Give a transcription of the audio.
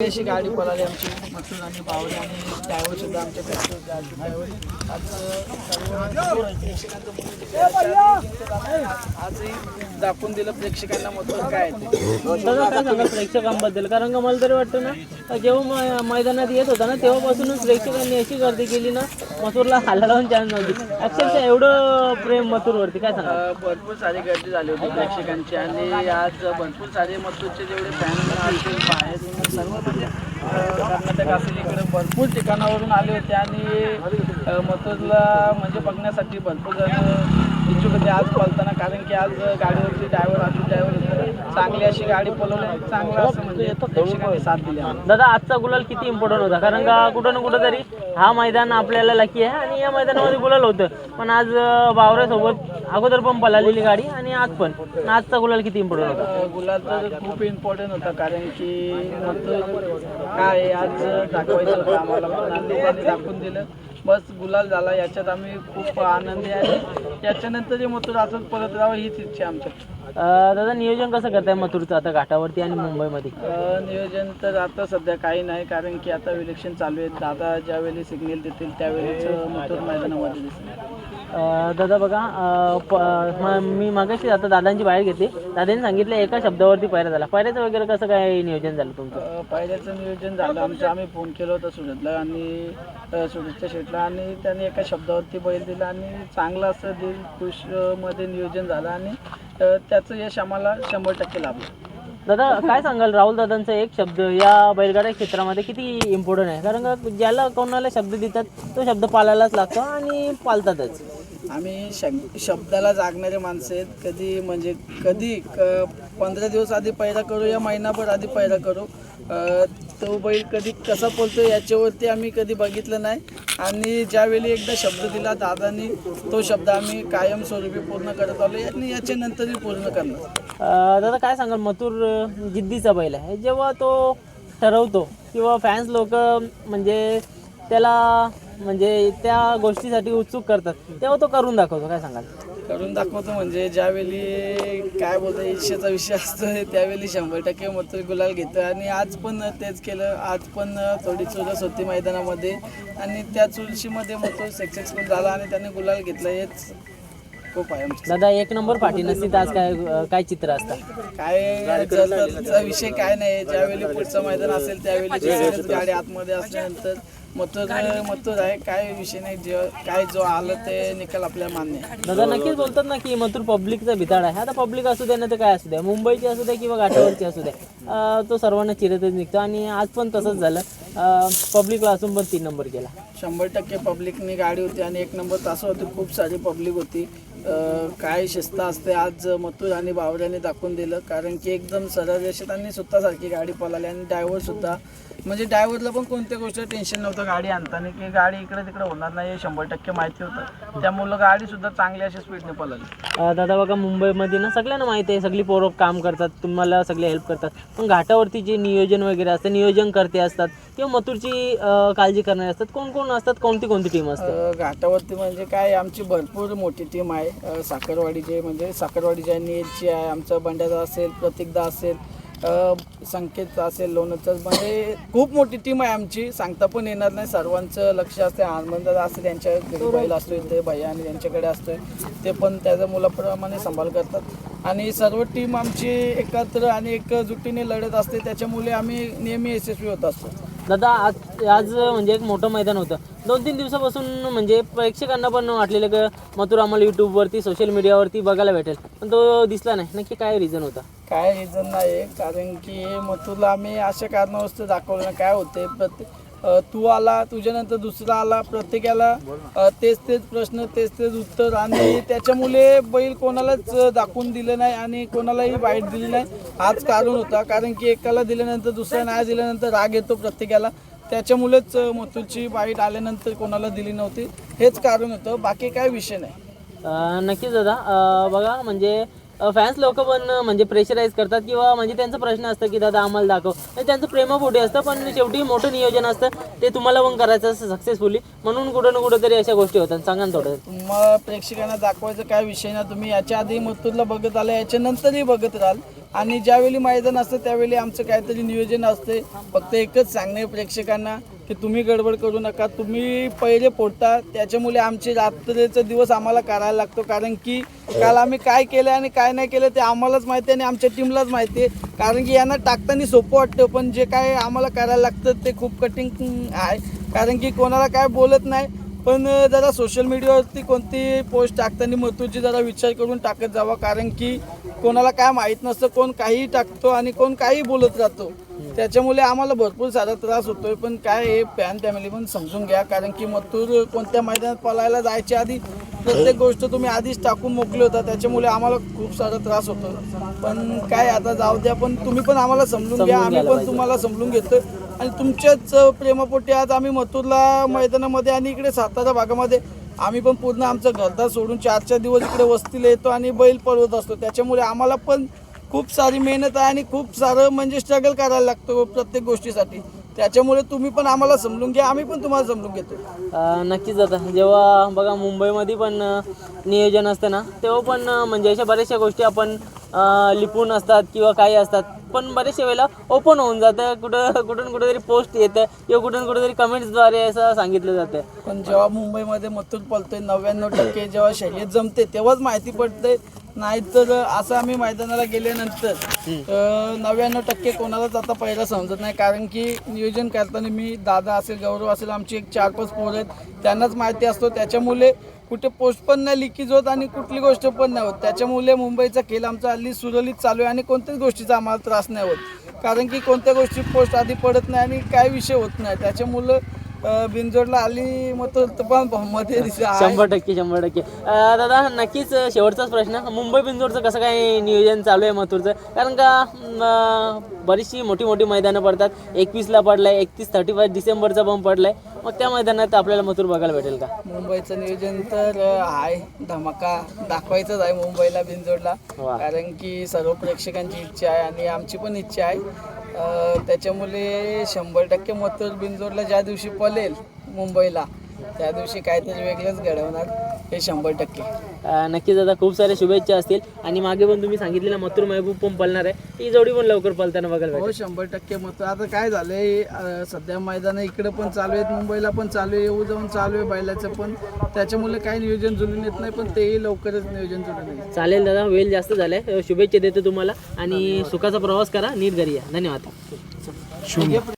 अशी गाडी पळाली आमची. मसूर आणि बावरे आणि ड्रायव्हर सुद्धा. आजही दाखवून दिलं प्रेक्षकांना मथुर काय प्रेक्षकांबद्दल कारण का मला तरी वाटतं ना जेव्हा मैदानात येत होता ना तेव्हापासूनच प्रेक्षकांनी अशी गर्दी केली ना मथुरला हाला लावून चान्स नव्हती. अक्षरशः एवढं प्रेम मथुरवरती काय सांगा? भरपूर सारी गर्दी झाली होती प्रेक्षकांची आणि आज भरपूर सारे मथुरचे जेवढे फॅन सर्व म्हणजे कर्नाटक असेल इकडे भरपूर ठिकाणावरून आले होते आणि मतोजला म्हणजे बघण्यासाठी भरपूर जण इच्छुक होते आज पळताना कारण की आज गाडीवरती ड्रायव्हर अजून ड्रायव्हर चांगली अशी गाडी बोलवली चांगलं असं म्हणजे प्रेक्षकांनी साथ दिली दादा आजचा गुलाल किती इम्पॉर्टंट होता? कारण का कुठं ना कुठं तरी हा मैदान आपल्याला लकी आहे आणि या मैदानामध्ये गुलाल होतं. पण आज बावऱ्यासोबत अगोदर पण पळालेली गाडी आणि आज पण. आजचा गुलाल किती इम्पॉर्टंट होता? गुलाल तर खूप इम्पॉर्टंट होता कारण की काय आहे, आज दाखवायचं होतं आम्हाला पण आणि लोकांनी दाखवून दिलं. बस गुलाल झाला याच्यात आम्ही खूप आनंदी आहे. याच्यानंतर मथुर असंच परत राहावं हीच इच्छा आहे आमच्या अं, दादा नियोजन कसं करताय मथुरचं आता घाटावरती आणि मुंबईमध्ये? अ, नियोजन तर आता सध्या काही नाही कारण की आता इलेक्शन चालू आहे दादा ज्यावेळी सिग्नल देतील त्यावेळीच मथुर मैदानामध्ये दिसेल. दादा बघा प- म- मी मागाशी आता दादांची बाहेर घेतली. दादांनी सांगितलं एका शब्दावरती पायरा झाला. पायऱ्याचं वगैरे कसं काय नियोजन झालं तुमचं? अ, पहिल्याचं नियोजन झालं. आमचं आम्ही फोन केला होता सुरतला आणि अ, सुरतच्या शेटला आणि त्याने एका शब्दावरती बैल दिला आणि चांगलं असं दिल खुश अ, मध्ये नियोजन झालं आणि अ, त्याचं यश आम्हाला शंभर टक्के लाभलं. दादा काय सांगाल? राहुल दादांचा एक शब्द या बैलगाड्या क्षेत्रामध्ये किती इम्पॉर्टंट आहे? कारण का ज्याला कोणाला शब्द देतात तो शब्द पाळायलाच लागतो आणि पाळतातच. आम्ही शब्द शब्दाला जागणारे माणसं आहेत. कधी म्हणजे कधी क पंधरा दिवस आधी पैदा करू या महिनाभर आधी पैदा करू. तो बैल कधी कसा बोलतो याच्यावरती आम्ही कधी बघितलं नाही. आणि ज्यावेळी एकदा शब्द दिला दादानी तो शब्द आम्ही कायमस्वरूपी पूर्ण करत आलो आणि याच्यानंतरही पूर्ण करणार. दादा काय सांगाल? मथुर जिद्दीचा बैल आहे. जेव्हा तो ठरवतो किंवा फॅन्स लोक म्हणजे त्याला म्हणजे त्या गोष्टीसाठी उत्सुक करतात तेव्हा तो करून दाखवतो. काय सांगाल? करून दाखवतो म्हणजे ज्यावेळी काय बोलतो इच्छेचा विषय असतो त्यावेळी शंभर टक्के मथुर गुलाल घेतो आणि आज पण तेच केलं. आज पण थोडी चुरस होती मैदानामध्ये. आणि त्या चुरशीमध्ये तो सक्सेसफुल झाला आणि त्याने गुलाल घेतला. हेच खूप आहे. आमचं दादा एक नंबर पाठी नसती तर आज काय काय चित्र असतं? काय विषय काय नाही. ज्यावेळी पुढचं मैदान असेल त्यावेळी गाडी आतमध्ये असल्यानंतर आहे. काय विषय नाही. जे काय जो आलं ते निकाल आपल्याला मान्य आहे. दादा नक्कीच बोलतात ना की मथुर पब्लिकचा भिताड आहे. आता पब्लिक असू द्या ना तर काय असू द्या मुंबईची असू द्या किंवा घाटावरची असू द्या अं, तो सर्वांना चिरतच निघतो. आणि आज पण तसंच झालं. पब्लिकला असून पण तीन नंबर केला शंभर टक्के पब्लिकनी गाडी होती आणि एक नंबर तास होती. खूप सारी पब्लिक होती. काय शिस्त असते आज मथुर आणि बावऱ्याने दाखवून दिलं. कारण की एकदम सरळ रेषेत आणि सारखी गाडी पळाली आणि ड्रायव्हर सुद्धा म्हणजे ड्रायव्हरला पण कोणत्या गोष्ट टेन्शन नव्हतं गाडी आणताना की गाडी इकडे तिकडे होणार नाही हे शंभर टक्के माहिती होतं. त्यामुळं गाडी सुद्धा चांगली अशी स्पीडने पळाली. दादा बघा मुंबईमध्ये ना सगळ्यांना माहिती आहे सगळी पोरं काम करतात तुम्हाला सगळे हेल्प करतात. पण घाटावरती जे नियोजन वगैरे असतं नियोजन करते असतात किंवा मथुरची अं, काळजी करणारे असतात? कोण कोण असतात? कोणती कोणती टीम असते अ, घाटावरती म्हणजे काय आमची भरपूर मोठी टीम आहे. अ, साखरवाडीचे म्हणजे साखरवाडीच्या नीलची आहे आमचं बंड्याचा असेल प्रतीकदा असेल अ, संकेतचा असेल लोणचं म्हणजे खूप मोठी टीम आहे आमची. सांगता पण येणार नाही. सर्वांचं लक्ष असते. आनंदाचा असेल त्यांच्या घरी बैल असतोय ते भैया आणि त्यांच्याकडे असतोय. ते पण त्याच्या मुलाप्रमाणे सांभाळ करतात. आणि सर्व टीम आमची एकत्र आणि एकजुटीने लढत असते. त्याच्यामुळे आम्ही नेहमी यशस्वी होत असतो. दादा आज आज म्हणजे एक मोठं मैदान होतं. दोन तीन दिवसापासून म्हणजे प्रेक्षकांना पण वाटलेलं की मथुर आम्हाला यूट्यूबवरती सोशल मीडियावरती बघायला भेटेल. पण तो दिसला नाही. नक्की काय रिझन होता? काय रिझन नाही. कारण की मथुरला आम्ही अशा कारणावस्तू दाखवलं काय होते प्रत्येक तू आला तुझ्यानंतर दुसरा आला प्रत्येकाला तेच तेच प्रश्न तेच तेच उत्तर आणि त्याच्यामुळे बैल कोणालाच दाखवून दिलं नाही आणि कोणालाही वाईट दिली नाही. हाच कारण होता कारण की एकाला दिल्यानंतर दुसऱ्या नाही दिल्यानंतर राग येतो प्रत्येकाला. त्याच्यामुळेच मोतूची वाईट आल्यानंतर कोणाला दिली नव्हती. हेच कारण होतं बाकी काय विषय नाही. नक्कीच दादा. बघा म्हणजे फॅन्स लोक पण म्हणजे प्रेशराईज करतात किंवा म्हणजे त्यांचा प्रश्न असतं की दादा आम्हाला दाखव. म्हणजे त्यांचं प्रेमापोटी असतं पण शेवटी मोठं नियोजन असतं ते तुम्हाला पण करायचं असतं सक्सेसफुली म्हणून कुठं ना कुठं तरी अशा गोष्टी होतात. सांगा ना थोडं. मग प्रेक्षकांना दाखवायचं काय विषय ना तुम्ही याच्या आधी मथुरला बघत आला याच्या नंतरही बघत राहाल. आणि ज्यावेळी मैदान असतं त्यावेळी आमचं काहीतरी नियोजन असते. फक्त एकच सांगणे प्रेक्षकांना की तुम्ही गडबड करू नका. तुम्ही पहिले पोटता त्याच्यामुळे आमचे रात्रीचा दिवस आम्हाला करायला लागतो. कारण की काल आम्ही काय केलं आणि काय नाही केलं ते आम्हालाच माहिती आहे आणि आमच्या टीमलाच माहिती आहे. कारण की यांना टाकताना सोपं वाटतं पण जे काय आम्हाला करायला लागतं ते खूप कठीण आहे. कारण की कोणाला काय बोलत नाही. पण जरा सोशल मीडियावरती कोणती पोस्ट टाकताना महत्त्वाची जरा विचार करून टाकत जावा. कारण की कोणाला काय माहीत नसतं कोण काहीही टाकतो आणि कोण काही बोलत राहतो. त्याच्यामुळे आम्हाला भरपूर सारा त्रास होतोय. पण काय हे फॅन फॅमिली पण समजून घ्या. कारण की मथुर कोणत्या मैदानात पळायला जायच्या आधी प्रत्येक गोष्ट तुम्ही आधीच टाकून मोकले होता. त्याच्यामुळे आम्हाला खूप सारा त्रास होतो पण काय आता जाऊ द्या. पण तुम्ही पण आम्हाला समजून घ्या. आम्ही पण. तुम्हाला समजून घेतो आणि तुमच्याच प्रेमापोटी आज आम्ही मथुरला मैदानामध्ये आणि इकडे सातारा भागामध्ये आम्ही पण पूर्ण आमचं घरदार सोडून चार चार दिवस इकडे वस्तीला येतो आणि बैल पळवत असतो. त्याच्यामुळे आम्हाला पण खूप सारी मेहनत आहे आणि खूप सारं म्हणजे स्ट्रगल करायला लागतो प्रत्येक गोष्टीसाठी. त्याच्यामुळे तुम्ही पण आम्हाला समजून घ्या आम्ही पण तुम्हाला समजून घेतो. नक्कीच आता. जेव्हा बघा मुंबईमध्ये पण नियोजन असतं ना तेव्हा पण म्हणजे अशा बऱ्याचशा गोष्टी आपण लिपून असतात किंवा काही असतात. पण बऱ्याचशा वेळेला ओपन होऊन जातं. कुठं कुठून कुठेतरी पोस्ट येतं. किंवा कुठून कुठेतरी कमेंट्सद्वारे असं सांगितलं जातं. पण जेव्हा मुंबईमध्ये मथुर पलतोय नव्याण्णव टक्के जेव्हा शर्यत जमते तेव्हाच माहिती पडते नाहीतर असं आम्ही मैदानाला गेल्यानंतर नव्याण्णव टक्के कोणालाच आता पहिला समजत नाही. कारण की नियोजन करताना मी दादा असेल गौरव असेल आमची एक चार पाच पोरं आहेत त्यांनाच माहिती असतो. त्याच्यामुळे कुठे पोस्ट पण नाही लिकीज होत आणि कुठली गोष्ट पण नाही होत. त्याच्यामुळे मुंबईचा खेळ आमचा हल्ली सुरळीत चालू आहे आणि कोणत्याच गोष्टीचा आम्हाला त्रास नाही होत. कारण की कोणत्या गोष्टी पोस्ट आधी पडत नाही आणि काय विषय होत नाही. त्याच्यामुळं बिनजोडला आली मग तो तो पण मध्ये. शंभर टक्के शंभर टक्के. अ, दादा नक्कीच शेवटचाच प्रश्न. मुंबई बिंदूरचं कसं काय नियोजन चालू आहे मथुरचं? कारण का बरीचशी मोठी मोठी मैदानं पडतात. एकवीसला पडलाय एकतीस थर्टी फाय डिसेंबरचा पण पडलाय. मग त्या मैदानात आपल्याला मथुर बघायला भेटेल का? मुंबईचं नियोजन तर अं, आहे. धमाका दाखवायचंच आहे मुंबईला बिनजोडला. वा. कारण की सर्व प्रेक्षकांची इच्छा आहे आणि आमची पण इच्छा आहे. त्याच्यामुळे शंभर टक्के मतदार बिनजोडला ज्या दिवशी पलेल मुंबईला त्या दिवशी काहीतरी वेगळंच घडवणार. हे शंभर टक्के. अ, नक्कीच दादा खूप साऱ्या शुभेच्छा असतील. आणि मागे पण तुम्ही सांगितलेलं मथुर महबूब पण पळणार आहे. ती जोडी पण लवकर पळताना बघायला हो भेटेल शंभर टक्के मत आता काय झालंय अं, सध्या मैदान इकडे पण चालू आहेत मुंबईला पण चालू आहे येऊ जाऊन चालू आहे बैलाचं पण. त्याच्यामुळे काही नियोजन जुळून येत नाही पण तेही लवकरच नियोजन जुळून येईल. चालेल दादा वेळ जास्त झालाय. अ, शुभेच्छा देतो तुम्हाला. आणि सुखाचा प्रवास करा नीट घरी या. धन्यवाद.